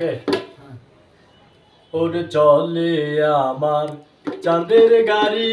ওকে। ওর চলে আমার চাঁদের গাড়ি।